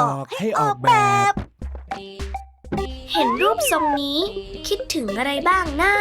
บอกให้ออกแบบ เห็นรูปทรงนี้ คิดถึงอะไรบ้างนะ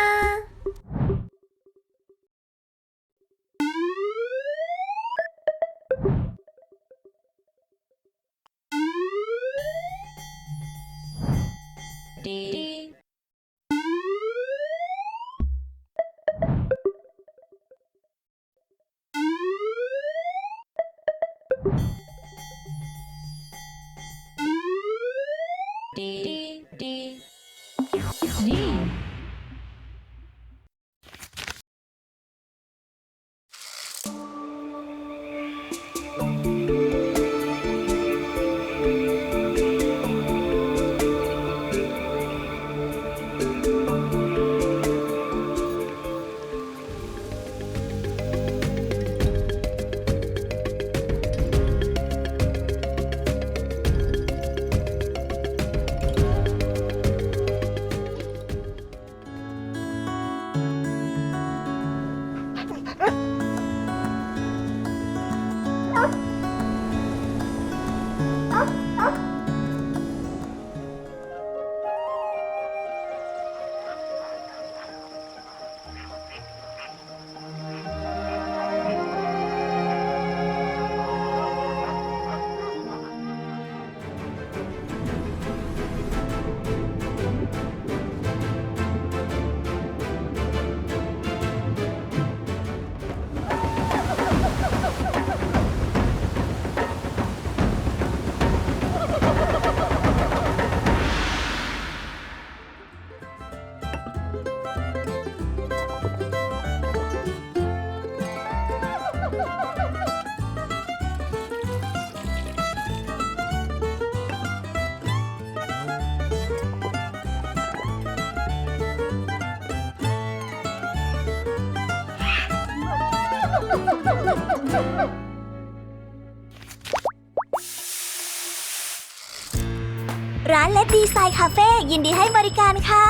ร้านเลดดีไซน์คาเฟ่ยินดีให้บริการค่ะ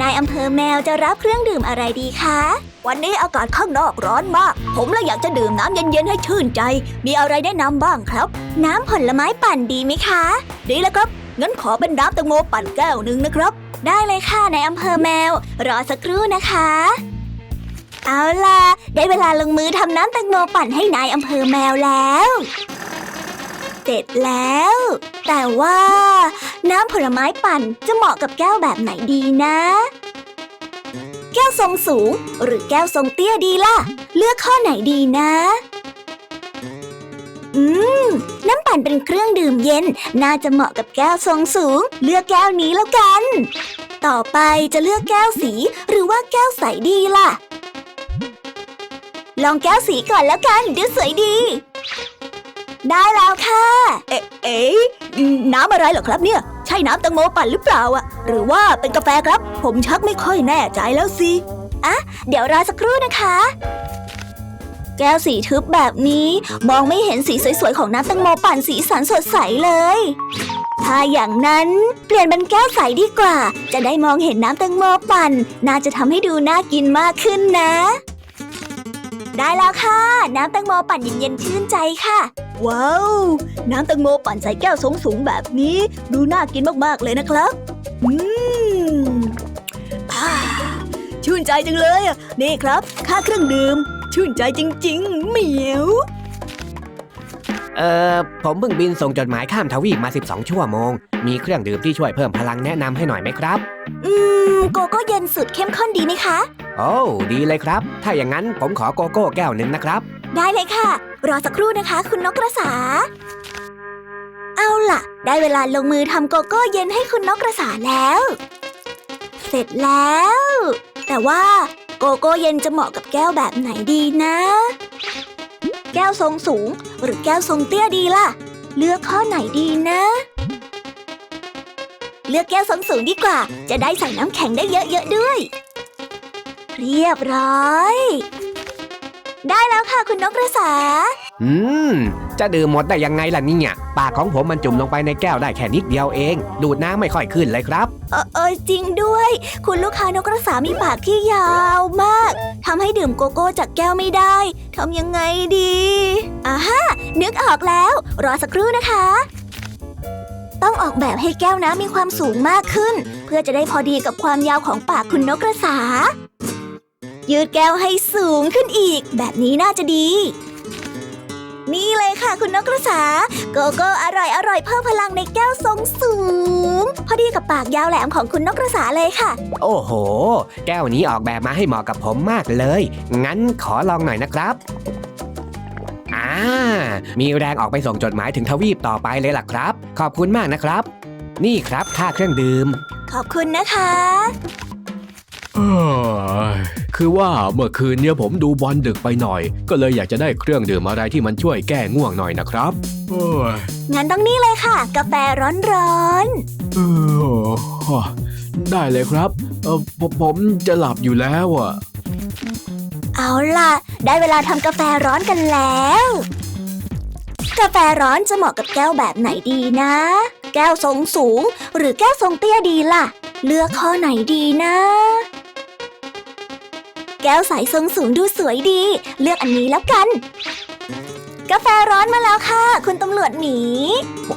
นายอำเภอแมวจะรับเครื่องดื่มอะไรดีคะ วันนี้อากาศข้างนอกร้อนมาก ผมเลยอยากจะดื่มน้ำเย็นๆให้ชื่นใจ มีอะไรแนะนำบ้างครับ น้ำผลไม้ปั่นดีไหมคะ ดีแล้วครับ งั้นขอเป็นน้ำแตงโมปั่นแก้วหนึ่งนะครับ ได้เลยค่ะนายอำเภอแมว รอสักครู่นะคะ เอาล่ะ ได้เวลาลงมือทำน้ำแตงโมปั่นให้นายอำเภอแมวแล้ว เสร็จแล้ว แต่ว่า น้ำผลไม้ปั่นจะเหมาะกับแก้วแบบไหนดีนะ แก้วทรงสูง หรือแก้วทรงเตี้ยดีล่ะ เลือกข้อไหนดีนะ อืม น้ำปั่นเป็นเครื่องดื่มเย็น น่าจะเหมาะกับแก้วทรงสูง เลือกแก้วนี้แล้วกัน ต่อไปจะเลือกแก้วสีหรือว่าแก้วใสดีล่ะ ลองแก้วสีก่อนแล้วกันดูสวยดี ได้แล้วค่ะ เอ๊ะเอ๊ะน้ำอะไรเหรอครับเนี่ย ใช่น้ำแตังโมปั่นหรือเปล่าอะหรือว่าเป็นกาแฟครับ ผมชักไม่ค่อยแน่ใจแล้วสิอะเดี๋ยวรอสักครู่นะคะ แก้วสีทึบแบบนี้ มองไม่เห็นสีสวยๆของน้ำแตังโมปั่นสีสันสดใสเลย ถ้าอย่างนั้นเปลี่ยนเป็นแก้วใสดีกว่า จะได้มองเห็นน้ำแตงโมปั่น น่าจะทำให้ดูน่ากินมากขึ้นนะ ได้แล้วค่ะ น้ำแตงโมปั่นเย็นๆชื่นใจค่ะ ว้าว น้ำแตงโมปั่นใส่แก้วสูงสูงๆแบบนี้ ดูน่ากินมากๆเลยนะครับ อืมอ่าชื่นใจจังเลยอะนี่ครับ ค่าเครื่องดื่ม ชื่นใจจริง ๆ เหมียว เอ่อ ผมเพิ่งบินส่งจดหมายข้ามทวีปมา 12 ชั่วโมง มีเครื่องดื่มที่ช่วยเพิ่มพลังแนะนำให้หน่อยไหมครับ อืม โกโก้เย็นสุดเข้มข้นดีไหมคะ โอ้ดีเลยครับ ถ้าอย่างนั้นผมขอโกโก้แก้วหนึ่งนะครับ ได้เลยค่ะ รอสักครู่นะคะ คุณนกกระสา เอาล่ะ ได้เวลาลงมือทำโกโก้เย็นให้คุณนกกระสาแล้ว เสร็จแล้ว แต่ว่าโกโก้เย็นจะเหมาะกับแก้วแบบไหนดีนะ แก้วทรงสูง หรือแก้วทรงเตี้ยดีล่ะ เลือกข้อไหนดีนะ เลือกแก้วทรงสูงดีกว่า จะได้ใส่น้ำแข็งได้เยอะๆด้วย เรียบร้อย ได้แล้วค่ะคุณนกกระสา อืม จะดื่มหมดได้ยังไงล่ะเนี่ยปากของผมมันจุ่มลงไปในแก้วได้แค่นิดเดียวเอง ดูดน้ำไม่ค่อยขึ้นเลยครับ เออเออจริงด้วย คุณลูกค้านกกระสามีปากที่ยาวมากทำให้ดื่มโกโก้จากแก้วไม่ได้ทำยังไงดีอ่าฮะนึกออกแล้ว รอสักครู่นะคะ ต้องออกแบบให้แก้วน้ำมีความสูงมากขึ้น เพื่อจะได้พอดีกับความยาวของปากคุณนกกระสา ยืดแก้วให้สูงขึ้นอีก แบบนี้น่าจะดี นี่เลยค่ะคุณนกกระสา โกโก้อร่อยอร่อยเพิ่มพลังในแก้วทรงสูง พอดีกับปากยาวแหลมของคุณนกกระสาเลยค่ะ โอ้โห แก้วนี้ออกแบบมาให้เหมาะกับผมมากเลย งั้นขอลองหน่อยนะครับอ่ามีแรงออกไปส่งจดหมายถึงทวีปต่อไปเลยล่ะครับ ขอบคุณมากนะครับ นี่ครับค่าเครื่องดื่ม ขอบคุณนะคะเอ้ย คือว่าเมื่อคืนเนี่ยผมดูบอลดึกไปหน่อย ก็เลยอยากจะได้เครื่องดื่มอะไรที่มันช่วยแก้ง่วงหน่อยนะครับเอ้ยงั้นต้องนี่เลยค่ะ กาแฟร้อนเออได้เลยครับเออผมผมจะหลับอยู่แล้วอะๆเอาล่ะ ได้เวลาทำกาแฟร้อนกันแล้ว กาแฟร้อนจะเหมาะกับแก้วแบบไหนดีนะ แก้วทรงสูง หรือแก้วทรงเตี้ยดีล่ะ เลือกข้อไหนดีนะ แก้วใสทรงสูงดูสวยดี เลือกอันนี้แล้วกัน กาแฟร้อนมาแล้วค่ะ คุณตำรวจหมี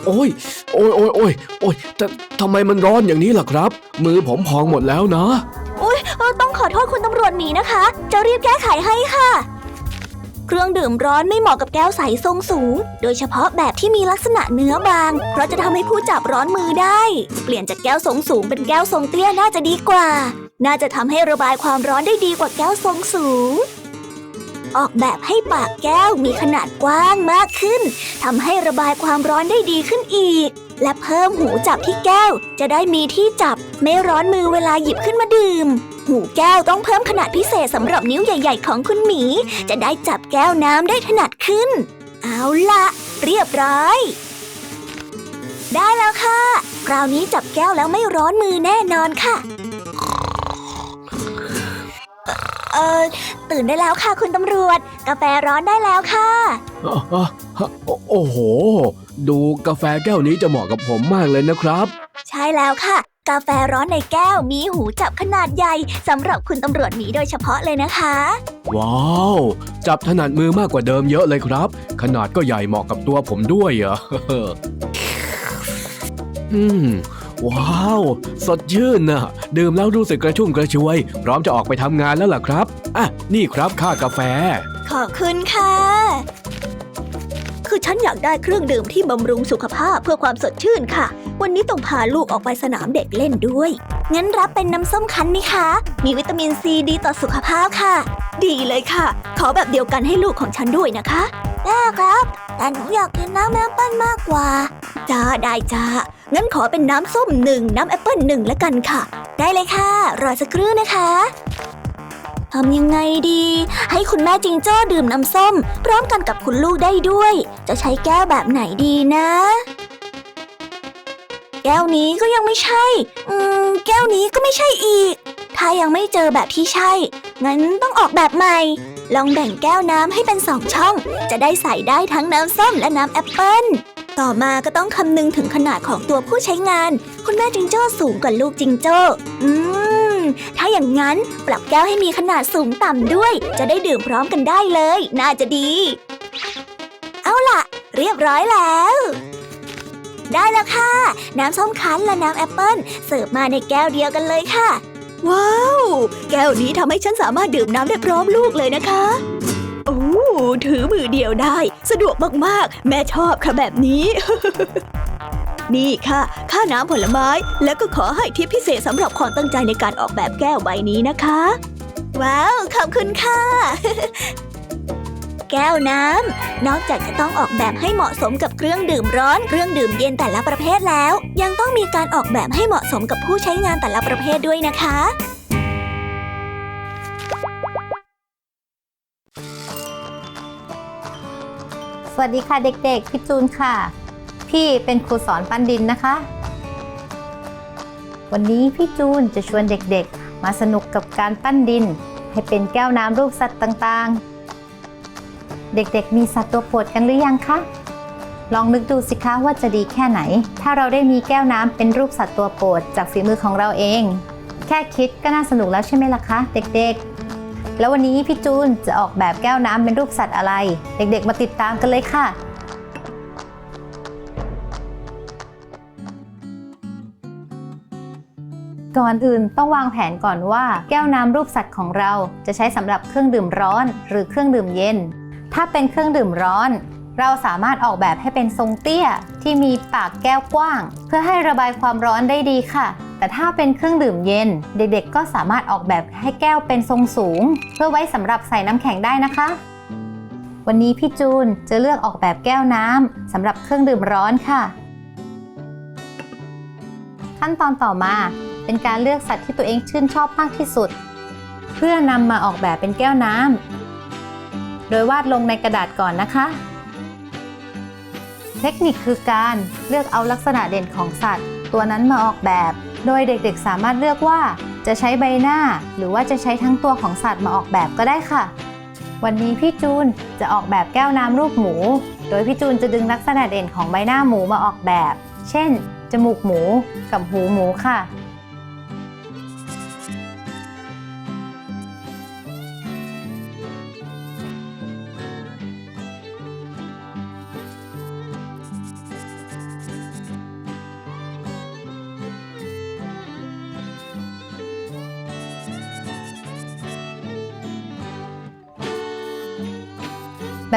โอ้ย โอ้ยโอ้ยโอ้ยโอ้ยแต่ทำไมมันร้อนอย่างนี้ล่ะครับ มือผมพองหมดแล้วนะ อุ้ยเออต้องขอโทษคุณตำรวจหมีนะคะ จะรีบแก้ไขให้ค่ะ เครื่องดื่มร้อนไม่เหมาะกับแก้วใสทรงสูง โดยเฉพาะแบบที่มีลักษณะเนื้อบาง เพราะจะทำให้ผู้จับร้อนมือได้ เปลี่ยนจากแก้วทรงสูงเป็นแก้วทรงเตี้ยน่าจะดีกว่า น่าจะทำให้ระบายความร้อนได้ดีกว่าแก้วทรงสูง ออกแบบให้ปากแก้วมีขนาดกว้างมากขึ้นทำให้ระบายความร้อนได้ดีขึ้นอีก และเพิ่มหูจับที่แก้ว จะได้มีที่จับ ไม่ร้อนมือเวลาหยิบขึ้นมาดื่ม หูแก้วต้องเพิ่มขนาดพิเศษสำหรับนิ้วใหญ่ ๆ ของคุณหมี จะได้จับแก้วน้ำได้ถนัดขึ้น เอาละเรียบร้อยได้แล้วค่ะ คราวนี้จับแก้วแล้วไม่ร้อนมือแน่นอนค่ะ เออตื่นได้แล้วค่ะคุณตำรวจ กาแฟร้อนได้แล้วค่ะ อะอะอะโอ้โห ดูกาแฟแก้วนี้จะเหมาะกับผมมากเลยนะครับ ใช่แล้วค่ะ กาแฟร้อนในแก้วมีหูจับขนาดใหญ่สำหรับคุณตำรวจหมีโดยเฉพาะเลยนะคะ ว้าว จับถนัดมือมากกว่าเดิมเยอะเลยครับ ขนาดก็ใหญ่เหมาะกับตัวผมด้วยอะอืม ว้าว สดชื่นนะดื่มแล้วรู้สึกกระชุ่มกระชวย พร้อมจะออกไปทำงานแล้วล่ะครับ อะ นี่ครับค่ากาแฟ ขอบคุณค่ะ คือฉันอยากได้เครื่องดื่มที่บำรุงสุขภาพเพื่อความสดชื่นค่ะ วันนี้ต้องพาลูกออกไปสนามเด็กเล่นด้วย งั้นรับเป็นน้ำส้มคั้นไหมคะ มีวิตามินซีดีต่อสุขภาพค่ะ ดีเลยค่ะ ขอแบบเดียวกันให้ลูกของฉันด้วยนะคะได้ครับ แต่หนูอยากกินน้ำแอปเปิ้ลมากกว่า จ้าได้จ้า งั้นขอเป็นน้ำส้มหนึ่งน้ำแอปเปิ้ลหนึ่งแล้วกันค่ะ ได้เลยค่ะ รอสักครู่นะคะทำยังไงดี ให้คุณแม่จิงโจ้ดื่มน้ำส้ม พร้อมกันกับคุณลูกได้ด้วย จะใช้แก้วแบบไหนดีนะ แก้วนี้ก็ยังไม่ใช่ อืม แก้วนี้ก็ไม่ใช่อีก ถ้ายังไม่เจอแบบที่ใช่ งั้นต้องออกแบบใหม่ ลองแบ่งแก้วน้ำให้เป็นสองช่อง จะได้ใส่ได้ทั้งน้ำส้มและน้ำแอปเปิ้ล ต่อมาก็ต้องคำนึงถึงขนาดของตัวผู้ใช้งาน คุณแม่จิงโจ้สูงกว่าลูกจิงโจ้ อืม ถ้าอย่างนั้นปรับแก้วให้มีขนาดสูงต่ำด้วย จะได้ดื่มพร้อมกันได้เลย น่าจะดี เอาล่ะ เรียบร้อยแล้ว ได้แล้วค่ะ น้ำส้มคั้นและน้ำแอปเปิ้ลเสิร์ฟมาในแก้วเดียวกันเลยค่ะ ว้าว แก้วนี้ทำให้ฉันสามารถดื่มน้ำได้พร้อมลูกเลยนะคะ ถือมือเดียวได้ สะดวกมากๆ แม่ชอบค่ะแบบนี้ นี่ค่ะ ค่าน้ำผลไม้ แล้วก็ขอให้ทิปพิเศษสำหรับความตั้งใจในการออกแบบแก้วใบนี้นะคะ ว้าว ขอบคุณค่ะ แก้วน้ำ นอกจากจะต้องออกแบบให้เหมาะสมกับเครื่องดื่มร้อน เครื่องดื่มเย็นแต่ละประเภทแล้ว ยังต้องมีการออกแบบให้เหมาะสมกับผู้ใช้งานแต่ละประเภทด้วยนะคะ วัสดีค่ะเด็กๆ พี่จูนค่ะ พี่เป็นครูสอนปั้นดินนะคะ วันนี้พี่จูนจะชวนเด็กๆ มาสนุกกับการปั้นดิน ให้เป็นแก้วน้ำรูปสัตว์ต่างๆ เด็กๆ มีสัตว์ตัวโปรดกันหรือยังคะ ลองนึกดูสิคะว่าจะดีแค่ไหน ถ้าเราได้มีแก้วน้ำเป็นรูปสัตว์ตัวโปรดจากฝีมือของเราเอง แค่คิดก็น่าสนุกแล้วใช่ไหมล่ะคะ เด็กๆ แล้ววันนี้พี่จูนจะออกแบบแก้วน้ำเป็นรูปสัตว์อะไร เด็กๆ มาติดตามกันเลยค่ะก่อนอื่นต้องวางแผนก่อนว่าแก้วน้ำรูปสัตว์ของเราจะใช้สำหรับเครื่องดื่มร้อนหรือเครื่องดื่มเย็น ถ้าเป็นเครื่องดื่มร้อน เราสามารถออกแบบให้เป็นทรงเตี้ย ที่มีปากแก้วกว้าง เพื่อให้ระบายความร้อนได้ดีค่ะ แต่ถ้าเป็นเครื่องดื่มเย็น เด็กๆ ก็สามารถออกแบบให้แก้วเป็นทรงสูง เพื่อไว้สำหรับใส่น้ำแข็งได้นะคะ วันนี้พี่จูนจะเลือกออกแบบแก้วน้ำสำหรับเครื่องดื่มร้อนค่ะ ขั้นตอนต่อมาเป็นการเลือกสัตว์ที่ตัวเองชื่นชอบมากที่สุด เพื่อนำมาออกแบบเป็นแก้วน้ำโดยวาดลงในกระดาษก่อนนะคะเทคนิคคือการเลือกเอาลักษณะเด่นของสัตว์ ตัวนั้นมาออกแบบ โดยเด็กๆสามารถเลือกว่าจะใช้ใบหน้า หรือว่าจะใช้ทั้งตัวของสัตว์มาออกแบบก็ได้ค่ะ วันนี้พี่จูนจะออกแบบแก้วน้ำรูปหมู โดยพี่จูนจะดึงลักษณะเด่นของใบหน้าหมูมาออกแบบ เช่น จมูกหมูกับหูหมูค่ะ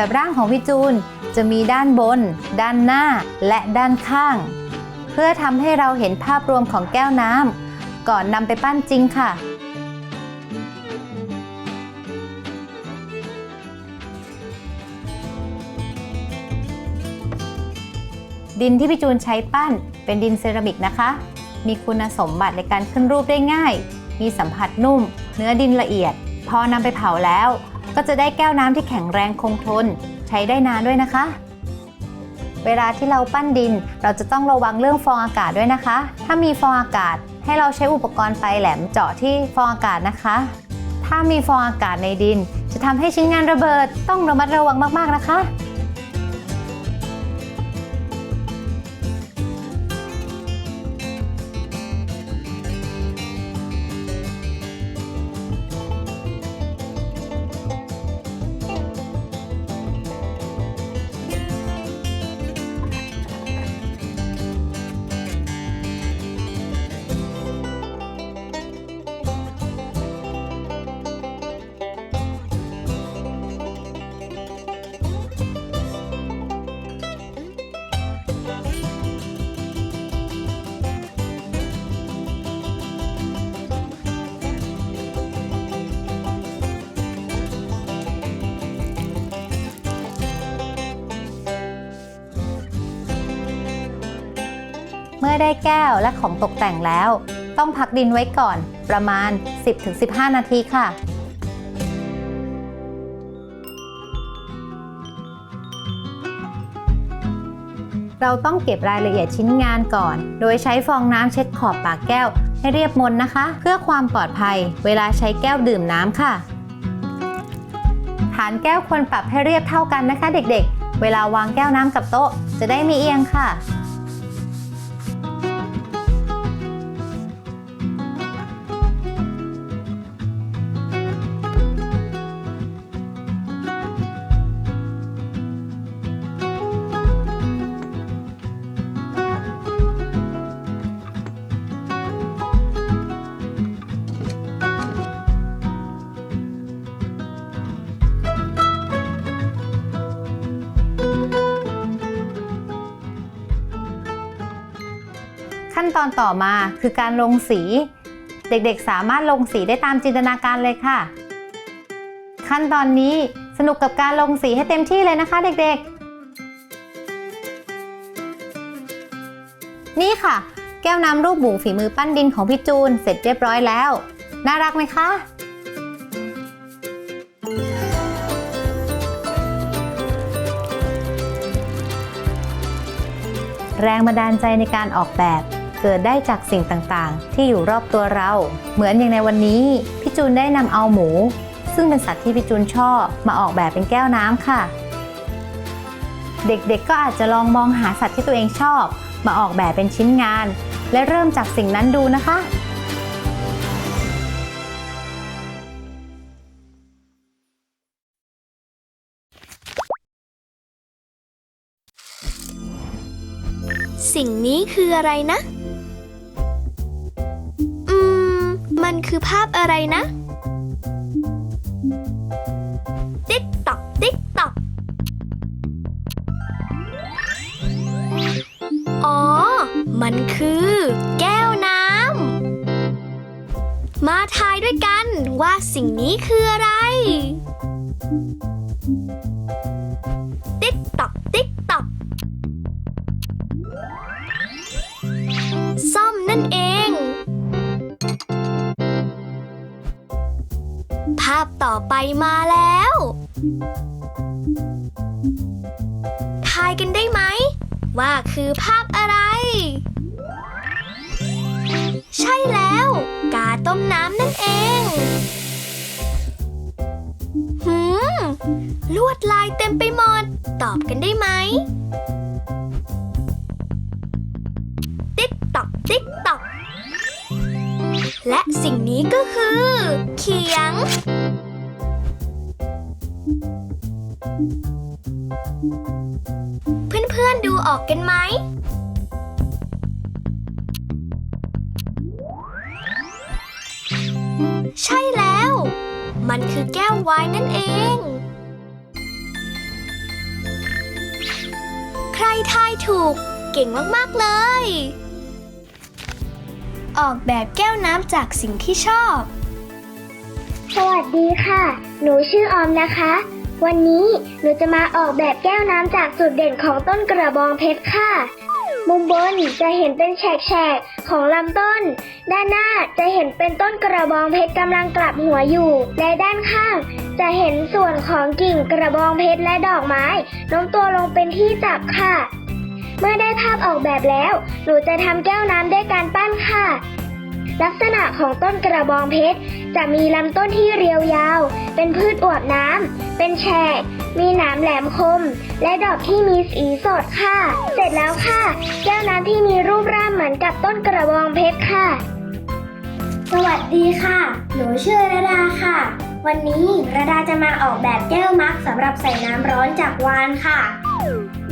แบบร่างของพี่จูน จะมีด้านบน ด้านหน้า และด้านข้าง เพื่อทำให้เราเห็นภาพรวมของแก้วน้ำก่อนนำไปปั้นจริงค่ะ ดินที่พี่จูนใช้ปั้นเป็นดินเซรามิกนะคะ มีคุณสมบัติในการขึ้นรูปได้ง่าย มีสัมผัสนุ่ม เนื้อดินละเอียด พอนำไปเผาแล้ว ก็จะได้แก้วน้ำที่แข็งแรงคงทน ใช้ได้นานด้วยนะคะ เวลาที่เราปั้นดิน เราจะต้องระวังเรื่องฟองอากาศด้วยนะคะ ถ้ามีฟองอากาศให้เราใช้อุปกรณ์ปลายแหลมเจาะที่ฟองอากาศนะคะ ถ้ามีฟองอากาศในดิน จะทำให้ชิ้นงานระเบิดต้องระมัดระวังมากๆนะคะ อได้แก้วและของตกแต่งแล้ว ต้องพักดินไว้ก่อนประมาณ 10-15 นาทีค่ะ เราต้องเก็บรายละเอียดชิ้นงานก่อน โดยใช้ฟองน้ำเช็ดขอบปากแก้วให้เรียบมนนะคะ เพื่อความปลอดภัย เวลาใช้แก้วดื่มน้ำค่ะฐานแก้วควรปรับให้เรียบเท่ากันนะคะเด็กๆ เวลาวางแก้วน้ำกับโต๊ะจะได้ไมีเอียงค่ะ ขั้นตอนต่อมาคือการลงสี เด็กๆสามารถลงสีได้ตามจินตนาการเลยค่ะ ขั้นตอนนี้สนุกกับการลงสีให้เต็มที่เลยนะคะ เด็กๆ นี่ค่ะ แก้วน้ำรูปหมูฝีมือปั้นดินของพี่จูน เสร็จเรียบร้อยแล้ว น่ารักไหมคะแรงบันดาลใจในการออกแบบ เกิดได้จากสิ่งต่างๆ ที่อยู่รอบตัวเรา เหมือนอย่างในวันนี้พี่จูนได้นำเอาหมู ซึ่งเป็นสัตว์ที่พี่จูนชอบมาออกแบบเป็นแก้วน้ำค่ะ เด็กๆก็อาจจะลองมองหาสัตว์ที่ตัวเองชอบ มาออกแบบเป็นชิ้นงาน และเริ่มจากสิ่งนั้นดูนะคะสิ่งนี้คืออะไรนะ มันคือภาพอะไรนะ ติ๊กตอก ติ๊กตอก อ๋อ มันคือ แก้วน้ำ มาทายด้วยกันว่าสิ่งนี้คืออะไร ติ๊กตอก ติ๊กตอก ซ่อมนั่นเอง พต่อไปมาแล้ว ทายกันได้ไหม ว่าคือภาพอะไร ใช่แล้ว กาต้มน้ำนั่นเองหืม ลวดลายเต็มไปหมด ตอบกันได้ไหม ติ๊กตอกติ๊กตอกและสิ่งนี้ก็คือ เขียง เพื่อนๆดูออกกันไหม ใช่แล้ว มันคือแก้วไวน์นั่นเอง ใครทายถูกเก่งมาก ๆ เลย ออกแบบแก้วน้ำจากสิ่งที่ชอบ สวัสดีค่ะ หนูชื่อออมนะคะ วันนี้หนูจะมาออกแบบแก้วน้ำจากจุดเด่นของต้นกระบองเพชรค่ะ มุมบนจะเห็นเป็นแฉกๆของลำต้น ด้านหน้าจะเห็นเป็นต้นกระบองเพชรกำลังกลับหัวอยู่ และด้านข้าง จะเห็นส่วนของกิ่งกระบองเพชรและดอกไม้โน้มตัวลงเป็นที่จับค่ะ เมื่อได้ภาพออกแบบแล้ว หนูจะทำแก้วน้ำด้วยการปั้นค่ะ ลักษณะของต้นกระบองเพชร จะมีลำต้นที่เรียวยาว เป็นพืชอวบน้ำ เป็นแฉก มีหนามแหลมคม และดอกที่มีสีสดค่ะ เสร็จแล้วค่ะ แก้วน้ำที่มีรูปร่างเหมือนกับต้นกระบองเพชรค่ะ สวัสดีค่ะ หนูชื่อระดาค่ะ วันนี้ระดาจะมาออกแบบแก้วมักสำหรับใส่น้ำร้อนจากวานค่ะ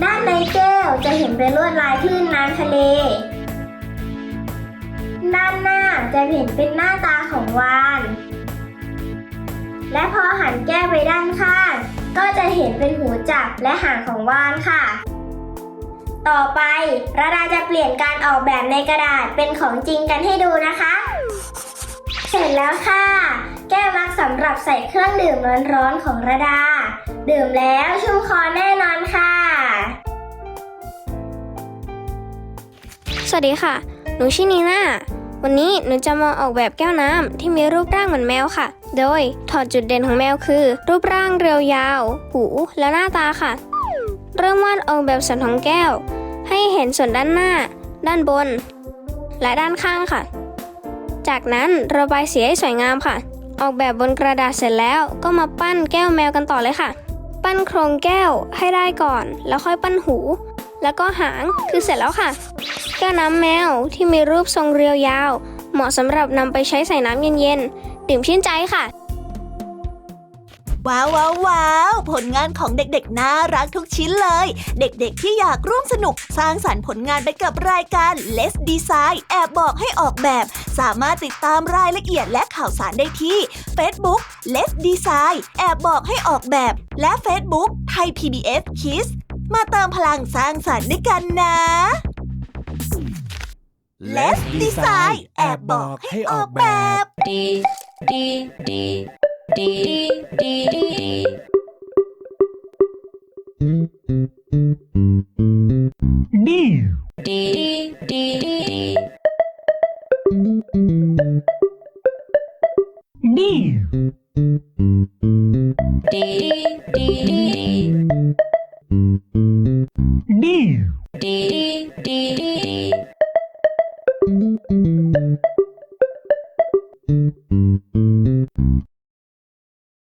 ด้านในแก้วจะเห็นเป็นลวดลายคลื่นน้ำทะเล ด้านหน้าจะเห็นเป็นหน้าตาของวาน และพอหันแก้ไปด้านข้าง ก็จะเห็นเป็นหูจับและหางของวานค่ะ ต่อไประดาจะเปลี่ยนการออกแบบในกระดาษเป็นของจริงกันให้ดูนะคะ เสร็จแล้วค่ะ แก้วมักสำหรับใส่เครื่องดื่มร้อนๆของระดา ดื่มแล้วชุ่มคอแน่นอนค่ะสวัสดีค่ะ หนูชื่อนีน่า วันนี้หนูจะมาออกแบบแก้วน้ำที่มีรูปร่างเหมือนแมวค่ะ โดยถอดจุดเด่นของแมวคือ รูปร่างเรียวยาว หูและหน้าตาค่ะ เริ่มวาดออกแบบส่วนของแก้ว ให้เห็นส่วนด้านหน้า ด้านบน และด้านข้างค่ะ จากนั้นระบายสีให้สวยงามค่ะ ออกแบบบนกระดาษเสร็จแล้วก็มาปั้นแก้วแมวกันต่อเลยค่ะ ปั้นโครงแก้วให้ได้ก่อน แล้วค่อยปั้นหู แล้วก็หางคือเสร็จแล้วค่ะ แก้วน้ำแมวที่มีรูปทรงเรียวยาว เหมาะสำหรับนำไปใช้ใส่น้ำเย็นๆ ดื่มชื่นใจค่ะ ว้าวว้าววาวผลงานของเด็กๆ น่ารักทุกชิ้นเลย เด็กๆ ที่อยากร่วมสนุกสร้างสรรค์ผลงานไปกับรายการ Let's Design แอบบอกให้ออกแบบ สามารถติดตามรายละเอียดและข่าวสารได้ที่ Facebook Let's Design แอบบอกให้ออกแบบ และ Facebook ไทย PBS Kids มาเติมพลังสร้างสรรค์ด้วยกันนะ Let's Design แอบบอกให้ออกแบบ ดีดีดีดีดีดี